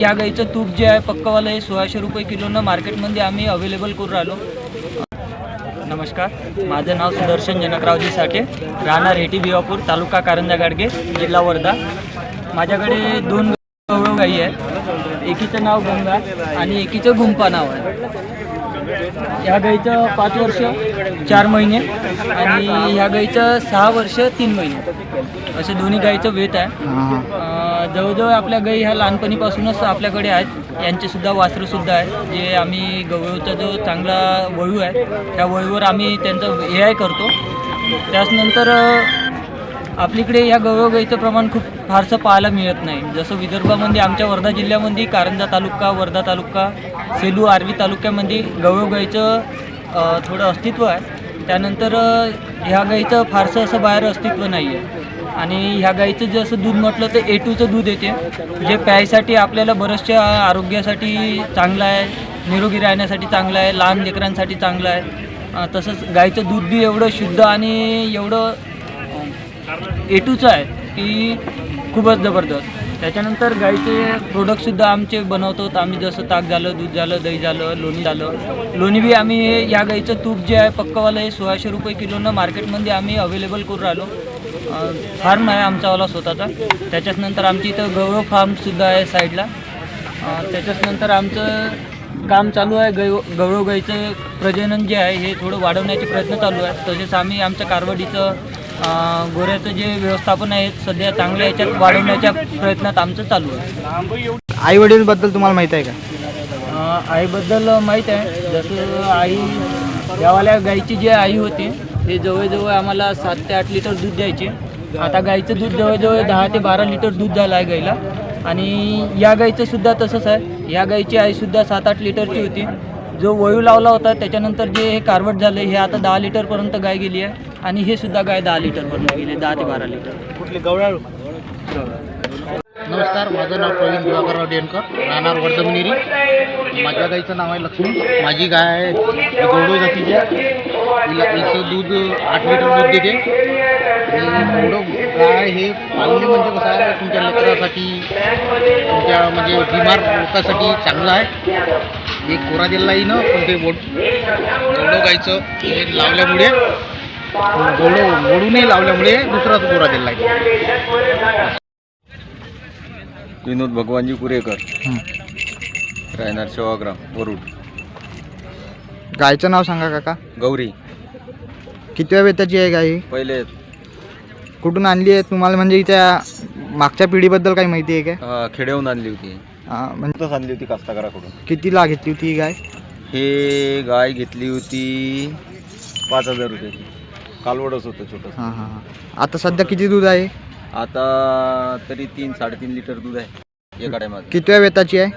या गाईचं तूप जे आहे पक्कवालं हे सोळाशे रुपये किलोनं मार्केटमध्ये आम्ही अवेलेबल करून राहिलो. नमस्कार माझं नाव सुदर्शन जनकरावजी साठे राहणार हेटी भिवापूर तालुका कारंजा गाडगे जिल्हा वर्धा. माझ्याकडे दोन गाई आहेत. एकीचं नाव गंगा आणि एकीचं गुंपा नाव आहे. ह्या गाईचं पाच वर्ष चार महिने आणि ह्या गाईचं सहा वर्ष तीन महिने. असे दोन्ही गाईचं वेत आहे. जवळजवळ आपल्या गाई ह्या लहानपणीपासूनच आपल्याकडे आहेत. यांचेसुद्धा वासरूसुद्धा आहेत. जे आम्ही गवळचा जो चांगला वळू आहे त्या वळूवर आम्ही त्यांचं हे आय करतो. त्याचनंतर आपल्याकडे आपलीकडे या गवळगाईचं प्रमाण खूप फारसं पाहायला मिळत नाही. जसं विदर्भामध्ये आमच्या वर्धा जिल्ह्यामध्ये कारंजा तालुका वर्धा तालुका सेलू आर्वी तालुक्यामध्ये गवळगाईचं थोडं अस्तित्व आहे. त्यानंतर ह्या गाईचं फारसं असं बाहेर अस्तित्व नाही आहे आणि ह्या गाईचं जसं दूध म्हटलं तर ए टूचं दूध येते. जे प्यायसाठी आपल्याला बऱ्याचशा आरोग्यासाठी चांगलं आहे निरोगी राहण्यासाठी चांगलं आहे लहान लेकरांसाठी चांगलं आहे. तसंच गाईचं दूध बी एवढं शुद्ध आणि एवढं ए टूचं आहे की खूपच जबरदस्त. त्याच्यानंतर गाईचे प्रोडक्टसुद्धा आमचे बनवतो. आम्ही जसं ताक झालं दूध झालं दही झालं लोणी झालं. लोणी बी आम्ही या गाईचं तूप जे आहे पक्कवालं हे सोळाशे रुपये किलोनं मार्केटमध्ये आम्ही अवेलेबल करून राहिलो. फार्म आहे आमचावाला स्वतःचा. त्याच्याच नंतर आमची इथं गौरव फार्मसुद्धा आहे साईडला त्याच्याच नंतर आमचं काम चालू आहे गै गौरव गाईचं प्रजनन जे आहे हे थोडं वाढवण्याचे प्रयत्न चालू आहे तसेच आम्ही आमच्या कारवडीचं गोऱ्याचं जे व्यवस्थापन आहे सध्या चांगल्या याच्यात वाढवण्याच्या प्रयत्नात आमचं चालू आहे. आई वडीलबद्दल तुम्हाला माहीत आहे का? आईबद्दल माहीत आहे. जसं आई यावाल्या गाईची जी आई होती ते जवळजवळ आम्हाला सात ते आठ लिटर दूध द्यायचे. आता गाईचं दूध जवळजवळ दहा ते बारा लिटर दूध झालं आहे गाईला. आणि या गाईचं सुद्धा तसंच आहे. या गाईची आईसुद्धा सात आठ लिटरची होती. जो वळू लावला होता त्याच्यानंतर जे हे कारवट झालं हे आता दहा लिटरपर्यंत गाय गेली आहे. आणि हे सुद्धा गाय दहा लिटरपर्यंत गेली दहा ते बारा लिटर. कुठले? गवळाळू. नमस्कार माझं नाव प्रवीण दिवाकरराव डेनकर राहणार वर्धमनेरी. माझ्या गाईचं नाव आहे लक्ष्मी. माझी गाय आहे गौडो जातीची आहे. हिचं दूध आठ लिटर दूध देते. आणि गाय हे पाळणे म्हणजे कसं आहे तुमच्या लेकरासाठी तुमच्या म्हणजे बिमार लोकांसाठी चांगलं आहे. हे कोरा दिला येईनं पण ते वड गौडो गाईचं हे लावल्यामुळे. गौडो वडूनही लावल्यामुळे दुसराच गोरा दिला आहे. विनोद भगवानजी कुरेकर. राहणार सेवाग्राम वरुड. गायचं नाव सांगा काका. गौरी. कितव्या वेताची आहे गाय ही? पहिले. कुठून आणली आहे? तुम्हाला म्हणजे हिच्या मागच्या पिढीबद्दल काही माहिती आहे का? अं, खेड्याहून आणली होती. हा, म्हणजे आणली होती कास्तकाराकडून. कितीला घेतली होती ही गाय? हे गाय घेतली होती पाच हजार रुपयाची कालवडच होतं छोटं हां हां हां. आता सध्या किती दूध आहे? आता तरी तीन साडेतीन लिटर दूध आहे. एका टायमात. कितव्या वेताची आहे?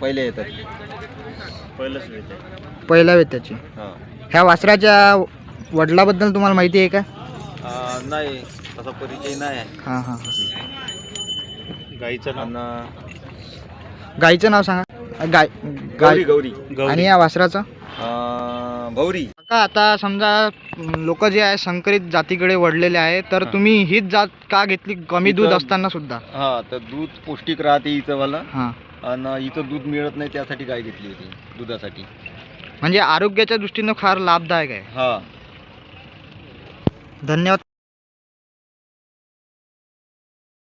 पहिले येतात. पहिल्या वेताची हां. ह्या वासराच्या वडिलाबद्दल तुम्हाला माहिती आहे का? नाही तसा परिचय नाही आहे. हां हां गाईचं नाव? गायीचं नाव सांगा. गाय गाय गौरी गौरी. आणि या वासराचं? अं, भौरी का आता समजा लोक जे आहे संकरित जातीकडे वळलेले आहे तर हां. तुम्ही हीच जात का घेतली? कमी दूध इथं- असताना सुद्धा. हा तर दूध पौष्टिक राहते हिचं वाला. हां. आणि इथं दूध मिळत नाही त्यासाठी गाय घेतली होती दुधासाठी. म्हणजे आरोग्याच्या दृष्टीनं फार लाभदायक आहे. हा. धन्यवाद.